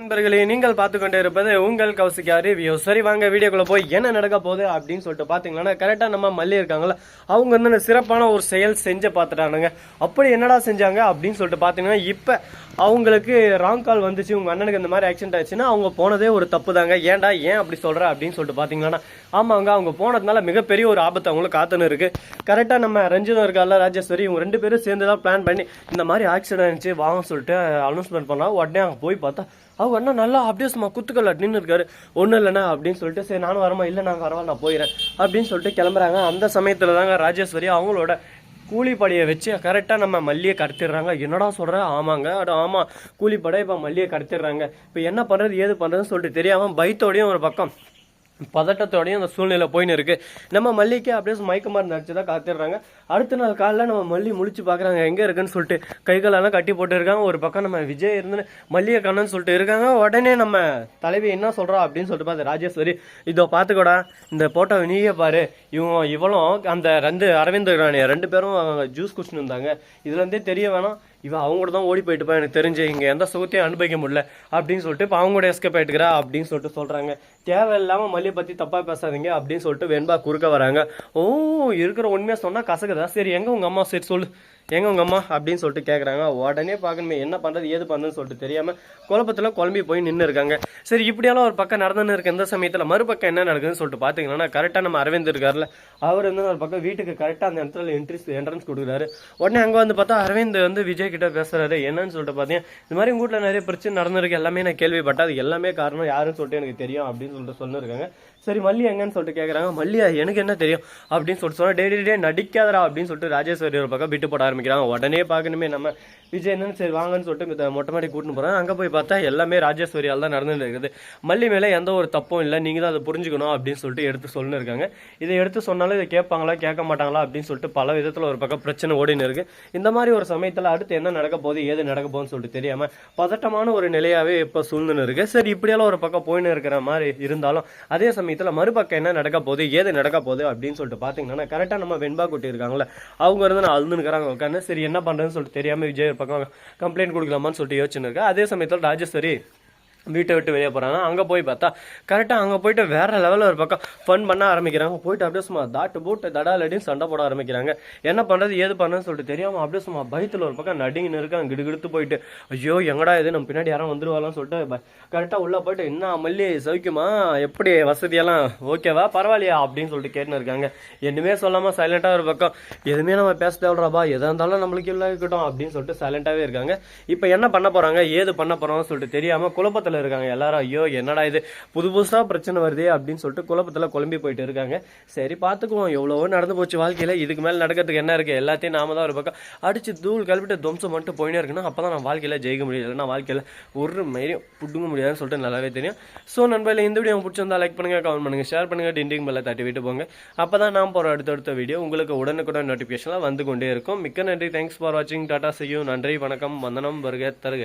நண்பர்களே நீங்கள் பார்த்து கொண்டே இருப்பது உங்கள் கௌசிகா ரிவ்யூ சரி வாங்க வீடியோக்குள்ள போய் என்ன நடக்க போகுது அப்படின்னு சொல்லிட்டு பார்த்தீங்கன்னா கரெக்டாக நம்ம மல்லி இருக்காங்கல்ல அவங்க வந்து சிறப்பான ஒரு செயல் செஞ்சு பார்த்துட்டானுங்க. அப்படி என்னடா செஞ்சாங்க அப்படின்னு சொல்லிட்டு பார்த்தீங்கன்னா இப்போ அவங்களுக்கு ராங் கால் வந்துச்சு உங்கள் அண்ணனுக்கு இந்த மாதிரி ஆக்சிடென்ட் ஆச்சுன்னா அவங்க போனதே ஒரு தப்பு தாங்க ஏன்டா ஏன் அப்படி சொல்கிற அப்படின்னு சொல்லிட்டு பார்த்தீங்கன்னா ஆமாங்க அவங்க போனதுனால மிகப்பெரிய ஒரு ஆபத்து அவங்களுக்கு காத்துன்னு இருக்குது கரெக்டாக நம்ம ரஞ்சிதம் இருக்கால ராஜேஸ்வரி இவங்க ரெண்டு பேரும் சேர்ந்து தான் பிளான் பண்ணி இந்த மாதிரி ஆக்சிடென்ட் ஆச்சு வாங்க சொல்லிட்டு அனௌன்ஸ்மெண்ட் பண்ணால் உடனே அங்கே போய் பார்த்தா அவங்க அண்ணா நல்லா அப்படியே சும்மா குத்துக்கல்ல நின்று இருக்காரு. ஒன்றும் இல்லைண்ணா அப்படின்னு சொல்லிட்டு சரி நானும் வரமா இல்லை நான் வரவா நான் போயிடுறேன் அப்படின்னு சொல்லிட்டு கிளம்புறாங்க. அந்த சமயத்தில் தாங்க ராஜேஸ்வரி அவங்களோட கூலிப்படையை வச்சு கரெக்டாக நம்ம மல்லியை கடத்திடுறாங்க. என்னடா சொல்கிற ஆமாங்க. அது ஆமாம் கூலிப்படை இப்போ மல்லியை கடத்திடுறாங்க. இப்போ என்ன பண்ணுறது ஏது பண்ணுறதுன்னு சொல்லிட்டு தெரியாமல் பைத்தோடையும் ஒரு பக்கம் பதட்டத்தோடையும் அந்த சூழ்நிலை போயின்னு இருக்குது நம்ம மல்லிக்கு அப்படியே மயக்க மருந்து அடிச்சு தான் காத்திடுறாங்க. அடுத்த நாள் காலைல நம்ம மல்லி முழிச்சு பார்க்குறாங்க எங்கே இருக்குன்னு சொல்லிட்டு கை காலெல்லாம் கட்டி போட்டு இருக்காங்க ஒரு பக்கம் நம்ம விஜய் இருந்து மல்லிகை கண்ணன் சொல்லிட்டு இருக்காங்க. உடனே நம்ம தலைவி என்ன சொல்கிறா அப்படின்னு சொல்லிட்டு பார்த்து ராஜேஸ்வரி இதோ பார்த்துக்கோடா இந்த போட்டோ நீயே பாரு. இவன் இவளும் அந்த ரெண்டு அரவிந்த் ராணி ரெண்டு பேரும் ஜூஸ் குடிச்சுன்னு இருந்தாங்க. இதுலேருந்தே தெரிய வேணாம். இவன் அவங்க கூட தான் ஓடி போயிட்டுப்பா எனக்கு தெரிஞ்சு இங்கே எந்த சுகத்தையும் அனுபவிக்க முடியல. அப்படின்னு சொல்லிட்டு இப்போ அவங்க கூட எஸ்கேப் ஆயிட்டுக்கிறா அப்படின்னு சொல்லிட்டு சொல்கிறாங்க தேவையில்லாம மல்லியை பத்தி தப்பா பேசாதீங்க அப்படின்னு சொல்லிட்டு வெண்பா குறுக்க வராங்க. ஓ இருக்கிற உண்மையா சொன்னா கசக்குதா? சரி எங்க உங்க அம்மா? சரி சொல்லு. எங்க உங்க அம்மா? அப்படின்னு சொல்லிட்டு கேக்குறாங்க. உடனே பார்க்கணுமே என்ன பண்றது ஏது பண்றதுன்னு சொல்லிட்டு தெரியாம குழப்பத்துல குழம்பி போய் நின்று இருக்காங்க. சரி இப்படியெல்லாம் ஒரு பக்கம் நடந்துன்னு இருக்க இந்த சமயத்துல மறுபக்கம் என்ன நடக்குதுன்னு சொல்லிட்டு பாத்தீங்கன்னா கரெக்டா நம்ம அரவிந்த் இருக்கார்ல அவர் வந்து ஒரு பக்கம் வீட்டுக்கு கரெக்டா அந்த இடத்துல என்ட்ரிஸ் என்ட்ரன்ஸ் கொடுக்குறாரு. உடனே அங்க வந்து பார்த்தா அரவிந்த் வந்து விஜய் கிட்ட பேசுறாரு. என்னன்னு சொல்லிட்டு பாத்தீங்கன்னா இந்த மாதிரி உங்கள் வீட்டுல நிறைய பிரச்சனை நடந்திருக்கு. எல்லாமே நான் கேள்விப்பட்டேன். அது எல்லாமே காரணம் யாருன்னு சொல்லிட்டு எனக்கு தெரியும் அப்படின்னு சொல்லிட்டு சொல்லிருக்காங்க சரி மல்லி எங்கன்னு சொல்லிட்டு கேட்குறாங்க மல்லியா எனக்கு என்ன தெரியும்? அப்படின்னு சொல்லிட்டு சொன்னால் டே டே, டே நடிக்காதடா அப்படின்னு சொல்லிட்டு ராஜேஸ்வரி ஒரு பக்கம் விட்டு போட ஆரம்பிக்கிறாங்க. உடனே பார்க்கணுமே நம்ம விஜய் என்னன்னு? சரி வாங்கன்னு சொல்லிட்டு மொட்டை மாடி கூட்டின்னு போறாங்க. அங்கே போய் பார்த்தா எல்லாமே ராஜேஸ்வரியால் தான் நடந்துட்டு இருக்குது. மல்லி மேலே எந்த ஒரு தப்பும் இல்லை. நீங்கள் தான் அதை புரிஞ்சுக்கணும் அப்படின்னு சொல்லிட்டு எடுத்து சொல்லின்னு இருக்காங்க இதை எடுத்து சொன்னாலும் இதை கேட்பாங்களா கேட்க மாட்டாங்களா அப்படின்னு சொல்லிட்டு பல விதத்தில் ஒரு பக்கம் பிரச்சனை ஓடின்னு இருக்கு. இந்த மாதிரி ஒரு சமயத்தில் அடுத்து என்ன நடக்க போகுது ஏது நடக்க போகுதுன்னு சொல்லிட்டு தெரியாமல் பதட்டமான ஒரு நிலையாகவே இப்போ சூழ்ந்துன்னு இருக்கு. சரி இப்படியெல்லாம் ஒரு பக்கம் போயின்னு இருக்கிற மாதிரி இருந்தாலும் அதே சமயத்துல மறுபக்கம் என்ன நடக்க போகுது ஏது நடக்க போகுது அப்படின்னு சொல்லிட்டு பாத்தீங்கன்னா கரெக்டா நம்ம வெண்பா குட்டி இருக்காங்களே அவங்க இருந்து நான் அழுதுனுக்கிறாங்க உட்காந்து சரி என்ன பண்றதுன்னு சொல்லிட்டு தெரியாம விஜய் பக்கம் கம்ப்ளைண்ட் கொடுக்கலாமான்னு சொல்லிட்டு யோசிச்சுன்னு இருக்கேன். அதே சமயத்தில் ராஜேஸ்வரி வீட்டை விட்டு வெளியே போகிறாங்க அங்கே போய் பார்த்தா கரெக்டாக அங்கே போயிட்டு வேற லெவலில் ஒரு பக்கம் ஃபன் பண்ண ஆரம்பிக்கிறாங்க. போயிட்டு அப்படியே சும்மா தாட்டு போட்டு தடாலடியும் சண்டை போட ஆரம்பிக்கிறாங்க. என்ன பண்ணுறது ஏது பண்ணுறதுன்னு சொல்லிட்டு தெரியாமல் அப்படியே சும்மா பயத்தில் ஒரு பக்கம் நடிங்கன்னு இருக்காங்க. கிடுகிடுத்து போயிட்டு ஐயோ எங்கடா இது? நம்ம பின்னாடி யாரும் வந்துருவாங்கன்னு சொல்லிட்டு கரெக்டாக உள்ளே போயிட்டு என்ன மல்லி சௌக்கியமா? எப்படி வசதியெல்லாம் ஓகேவா பரவாயில்லையா? அப்படின்னு சொல்லிட்டு கேட்டுன்னு இருக்காங்க. என்னமே சொல்லாமல் சைலண்ட்டாக ஒரு பக்கம் எதுவுமே நம்ம பேச தேவைடாபா எதாக இருந்தாலும் நம்மளுக்கு இல்லை இருக்கட்டும் அப்படின்னு சொல்லிட்டு சைலண்ட்டாகவே இருக்காங்க. இப்போ என்ன பண்ண போகிறாங்க ஏது பண்ண போகிறோம்னு சொல்லிட்டு தெரியாமல் குழப்பத்தில் இருக்காங்க. எல்லாரும் ஐயோ என்னடா இது? புது புதுசா பிரச்சனை வருதே அப்படின்னு சொல்லிட்டு குழப்பத்துல குழம்பி போயிட்டு இருக்காங்க. சரி பாத்துக்குவோம். எவ்வளவோ நடந்து போச்சு வாழ்க்கையில. இதுக்கு மேல நடக்கிறதுக்கு என்ன இருக்கு? எல்லாத்தையும் நாம தான் ஒரு பக்கம் அடிச்சு தூள் கழுவிட்டு துவம்சம் மட்டும் போயினே இருக்குன்னா அப்பதான் நான் வாழ்க்கையில ஜெயிக்க முடியல இல்லைன்னா வாழ்க்கையில ஒரு மாதிரியும் புடுங்க முடியாதுன்னு சொல்லிட்டு நல்லாவே தெரியும். ஸோ நண்பர்கள் இந்த வீடியோ பிடிச்சிருந்தா லைக் பண்ணுங்க கமெண்ட் பண்ணுங்க ஷேர் பண்ணுங்க டிண்டிங் பெல்ல தட்டி விட்டு போங்க. அப்பதான் நான் போற அடுத்தடுத்த வீடியோ உங்களுக்கு உடனுக்குடன் நோட்டிஃபிகேஷன்லாம் வந்து கொண்டே இருக்கும். மிக்க நன்றி. தேங்க்ஸ் ஃபார் வாட்சிங் டாடா செய்யும் நன்றி வணக்கம். வந்தனம் வருக தருக.